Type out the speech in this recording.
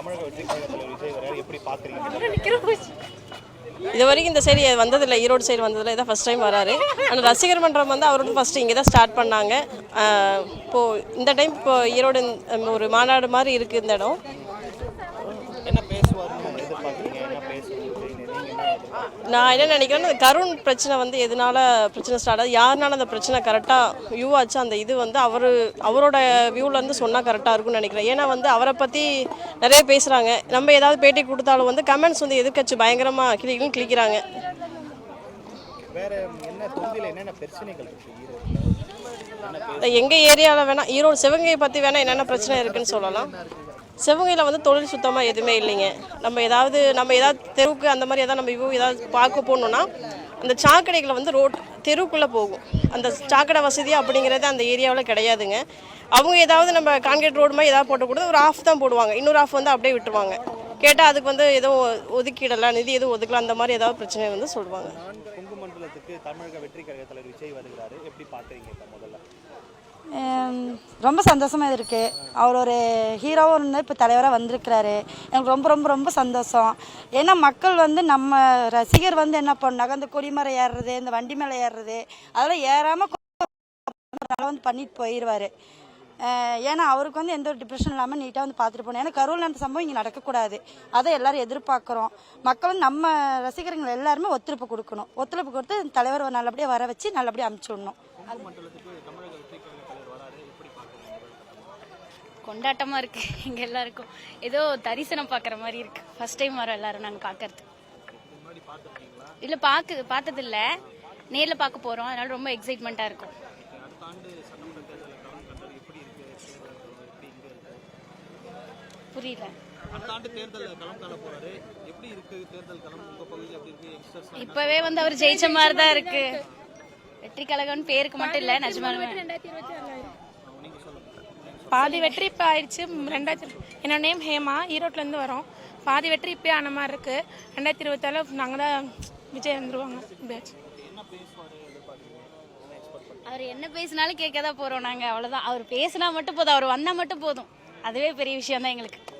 தமிழக வெற்றி கழகத்தில் விஜய் வரையார் எப்படி பார்க்குறீங்க? இது வரைக்கும் இந்த சைடு வந்ததில்லை ஈரோடு சைடு வந்ததில்லை இதான் ஃபஸ்ட் டைம் வராரு. ஆனால் ரசிகர் மன்றம் வந்து அவரோட ஃபஸ்ட்டு இங்கே தான் ஸ்டார்ட் பண்ணாங்க. ஆஹ் இப்போ இந்த டைம் இப்போ ஈரோடு ஒரு மாநாடு மாதிரி இருக்குது இந்த இடம். என்ன பேசுவார்னு நம்ம எதிர்பார்க்குறீங்க என்ன பேசுவார் விஜய் நீங்கள் என்ன எதிர்பார்க்குறீங்க? நான் என்ன நினைக்கிறேன்னா கருண் பிரச்சனை வந்து எதனால பிரச்சனை ஸ்டார்ட் ஆகுது? யாருனால அந்த பிரச்சனை கரெக்டாக வியூ ஆச்சு? அந்த இது வந்து அவர் அவரோட வியூலேருந்து சொன்னால் கரெக்டாக இருக்கும்னு நினைக்கிறேன். ஏன்னா வந்து அவரை பற்றி நிறைய பேசுகிறாங்க நம்ம ஏதாவது பேட்டி கொடுத்தாலும் வந்து கமெண்ட்ஸ் வந்து எதிர்க்கட்சி பயங்கரமாக கிளிக்கும் கிளிக்கிறாங்க. எங்கள் ஏரியாவில் வேணால் ஈரோடு சிவகங்கை பற்றி வேணால் என்னென்ன பிரச்சனை இருக்குன்னு சொல்லலாம். சிவகையில் வந்து தொழில் சுத்தமாக எதுவுமே இல்லைங்க. நம்ம ஏதாவது நம்ம ஏதாவது தெருவுக்கு அந்த மாதிரி ஏதாவது நம்ம இவ்வளோ ஏதாவது பார்க்க போகணுன்னா அந்த சாக்கடைகளை வந்து ரோட் தெருவுக்குள்ளே போகும். அந்த சாக்கடை வசதி அப்படிங்கிறது அந்த ஏரியாவில் கிடையாதுங்க. அவங்க ஏதாவது நம்ம கான்கிரீட் ரோடு மாதிரி ஏதாவது போட்டு கொடுத்து ஒரு ஆஃப் தான் போடுவாங்க. இன்னொரு ஆஃப் வந்து அப்படியே விட்டுருவாங்க. கேட்டால் அதுக்கு வந்து எதுவும் ஒதுக்கிடலாம் நிதி எதுவும் ஒதுக்கலாம் அந்த மாதிரி ஏதாவது பிரச்சனை வந்து சொல்லுவாங்க. தமிழக வெற்றி கழக தலைவர் விஜய் வருகிறாரு. எப்படி பார்க்குறீங்க முதல்ல? ரொம்ப சந்தோஷமாக இருக்குது அவர் ஒரு ஹீரோவும் இருந்து இப்போ தலைவராக வந்திருக்கிறாரு. எனக்கு ரொம்ப ரொம்ப ரொம்ப சந்தோஷம். ஏன்னா மக்கள் வந்து நம்ம ரசிகர் வந்து என்ன பண்ணாங்க இந்த கொடிமரம் ஏறுறது இந்த வண்டி மேலே ஏறுறது அதெல்லாம் ஏறாமல் வந்து பண்ணிட்டு போயிடுவார் ஏன்னா அவருக்கு வந்து எந்த ஒரு டிப்ரெஷன் இல்லாமல் நீட்டாக வந்து பார்த்துட்டு போகணும். ஏன்னா கரூரில் நடந்த சம்பவம் இங்கே நடக்கக்கூடாது. அதை எல்லாரும் எதிர்பார்க்குறோம். மக்கள் வந்து நம்ம ரசிகர்கள் எல்லாருமே ஒத்துழைப்பு கொடுக்கணும். ஒத்துழைப்பு கொடுத்து தலைவர் நல்லபடியாக வர வச்சு நல்லபடியாக அமுச்சு விடணும். கொண்டாட்டமாக இருக்கு இங்கே எல்லாருக்கும். ஏதோ தரிசனம் பார்க்குற மாதிரி இருக்கு. ஃபர்ஸ்ட் டைம் வரோம் எல்லாரும் நாங்கள் பார்க்கறது இல்லை பார்க்க பார்த்தது நேரில் பார்க்க போகிறோம் அதனால ரொம்ப எக்ஸைட்மெண்ட்டாக இருக்கும். புரியல. இப்பவே வந்து அவர் ஜெயிச்ச மாதிரி தான் இருக்கு. வெற்றி கழகம்னு பேருக்கு மட்டும் இல்ல நிஜமாலுமே. பாதி வெற்றி இப்போ ஆயிடுச்சு. ரெண்டாயிரத்தி என்னோட நேம் ஹேமா. ஈரோட்லேருந்து வரோம். பாதி வெற்றி இப்போ ஆன மாதிரி இருக்கு. ரெண்டாயிரத்தி இருபத்தால நாங்கள் தான் விஜய் வந்துருவாங்க. இப்படியாச்சு அவர் என்ன பேசினாலும் கேட்க தான் போகிறோம் நாங்கள் அவ்வளோதான் அவர் பேசினா மட்டும் போதும். அவர் வந்தால் மட்டும் போதும். அதுவே பெரிய விஷயம் தான் எங்களுக்கு.